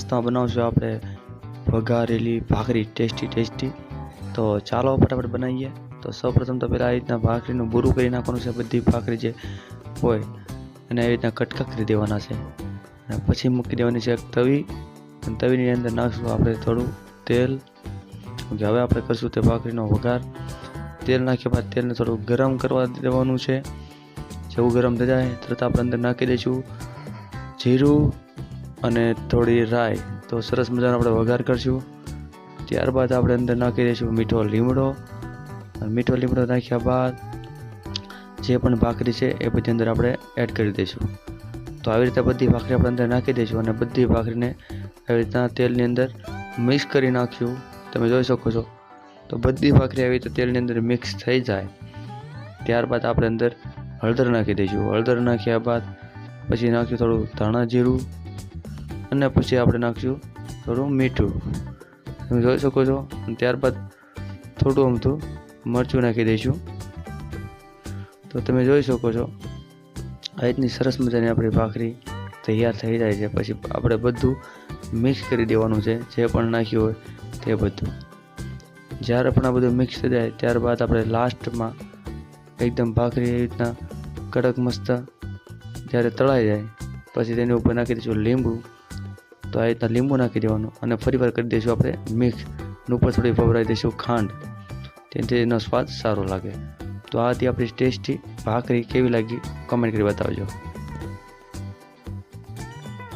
નાસ્તામાં બનાવશું આપણે વઘારેલી ભાખરી, ટેસ્ટી ટેસ્ટી. તો ચાલો ફટાફટ બનાવીએ. તો સૌપ્રથમ તો પહેલાં આ રીતના ભાખરીનું બૂરું કરી નાખવાનું છે, બધી ભાખરી જે હોય, અને એ રીતના કટકા કરી દેવાના છે. અને પછી મૂકી દેવાની છે એક તવી. અને તવીની અંદર નાખશું આપણે થોડું તેલ. કે હવે આપણે કરશું તે ભાખરીનો વઘાર. તેલ નાખ્યા બાદ તેલને થોડું ગરમ કરવા દેવાનું છે. જેવું ગરમ થઈ જાય, તરત આપણે અંદર નાખી દઈશું. જીરું અને થોડી રાઈ તો સરસ મજાનો આપણે વઘાર કરશું. ત્યારબાદ આપણે અંદર નાખી દઈશું મીઠો લીમડો. મીઠો લીમડો નાખ્યા બાદ જે પણ ભાખરી છે એ બધી અંદર આપણે એડ કરી દઈશું. તો આવી રીતે બધી ભાખરી આપણે અંદર નાખી દઈશું અને બધી ભાખરીને આવી રીતના તેલની અંદર મિક્સ કરી નાખ્યું. તમે જોઈ શકો છો. તો બધી ભાખરી આવી રીતે તેલની અંદર મિક્સ થઈ જાય. ત્યારબાદ આપણે અંદર હળદર નાખી દઈશું. હળદર નાખ્યા બાદ પછી નાખ્યું થોડું ધાણા જીરું. અને પછી આપણે નાખશું થોડું મીઠું. તમે જોઈ શકો છો. ત્યારબાદ થોડું અમથું મરચું નાખી દઈશું. તો તમે જોઈ શકો છો, આ રીતની સરસ મજાની આપણી ભાખરી તૈયાર થઈ જાય છે. પછી આપણે બધું મિક્સ કરી દેવાનું છે, જે પણ નાખ્યું હોય તે બધું. જ્યારે પણ આ બધું મિક્સ થઈ જાય, ત્યારબાદ આપણે લાસ્ટમાં એકદમ ભાખરી એવી રીતના કડક મસ્ત જ્યારે તળાઈ જાય, પછી તેની ઉપર નાખી દઈશું લીંબુ. તો આ રીતના લીંબુ નાખી દેવાનું અને ફરીવાર કરી દઈશું આપણે મિક્સ અને ઉપર થોડી ભભરાઈ દઈશું ખાંડ. તેથી એનો સ્વાદ સારો લાગે. તો આ હતી આપણી ટેસ્ટી ભાખરી કેવી લાગી? કમેન્ટ કરી બતાવજો.